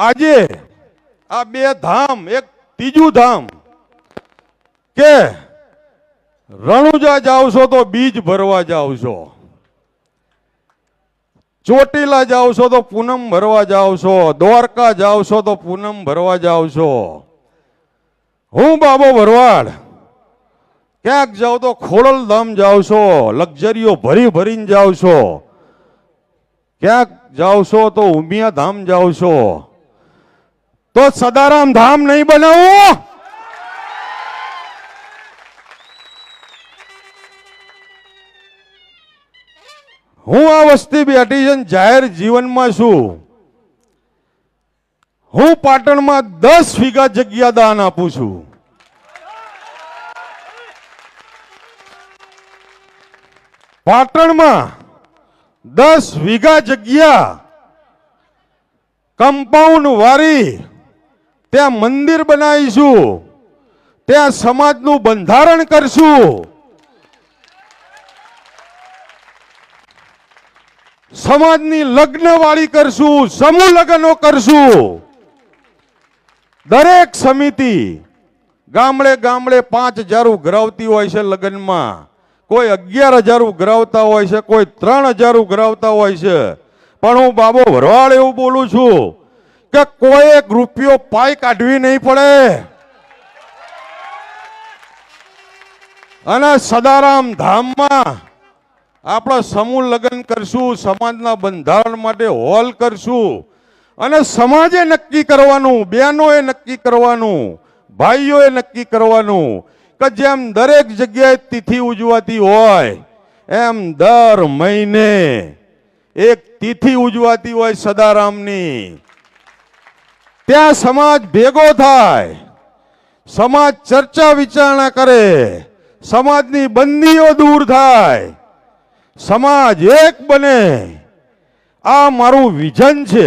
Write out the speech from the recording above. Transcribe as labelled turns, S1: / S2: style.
S1: આજે આ બે ધામ, એક ત્રીજું ધામ કે રણુજા જાવ છો તો બીજ ભરવા જાવ છો. ચોટીલા જાવ છો તો પૂનમ ભરવા જાવ છો. દ્વારકા જાવ છો તો પૂનમ ભરવા જાવ છો. હું બાબો ભરવાડ, ક્યાંક જાવ તો ખોડલ ધામ જાવશો લક્ઝરીઓ ભરી ભરીને જાવ છો. ક્યાંક જાવશો તો ઉમિયા ધામ જાવ છો. તો સદારામ ધામ નહીં બનાવું. હું આ વસ્તી બેઠી જાહેર જીવનમાં છું. હું પાટણમાં દસ વીઘા જગ્યા દાન આપું છું. પાટણમાં દસ વીઘા જગ્યા, કમ્પાઉન્ડ વાળી ત્યાં મંદિર બનાવીશું. ત્યાં સમાજનું બંધારણ કરશું. સમાજની લગ્ન વાળી કરશું, સમૂહ લગ્નો કરશું. દરેક સમિતિ ગામડે ગામડે પાંચ હજાર ઉઘરાવતી હોય છે લગ્નમાં. કોઈ અગિયાર હજાર ઉઘરાવતા હોય છે, કોઈ ત્રણ હજાર ઉઘરાવતા હોય છે. પણ હું બાબો ભરવાડ એવું બોલું છું. કે કોઈ એક રૂપિયો પાય કાઢવી નહીં પડે. અને સદારામ ધામમાં આપણે સમૂહ લગ્ન કરશું, સમાજના બંધારણ માટે હોલ કરશું. અને સમાજે નક્કી કરવાનું, બહેનોએ નક્કી કરવાનું, ભાઈઓએ નક્કી કરવાનું કે જેમ દરેક જગ્યાએ તિથિ ઉજવાતી હોય, એમ દર મહિને એક તિથિ ઉજવાતી હોય સદારામની. ત્યાં સમાજ ભેગો થાય. સમાજ ચર્ચા વિચારણા કરે. સમાજની બંદીઓ દૂર થાય. સમાજ એક બને. આ મારું વિઝન છે.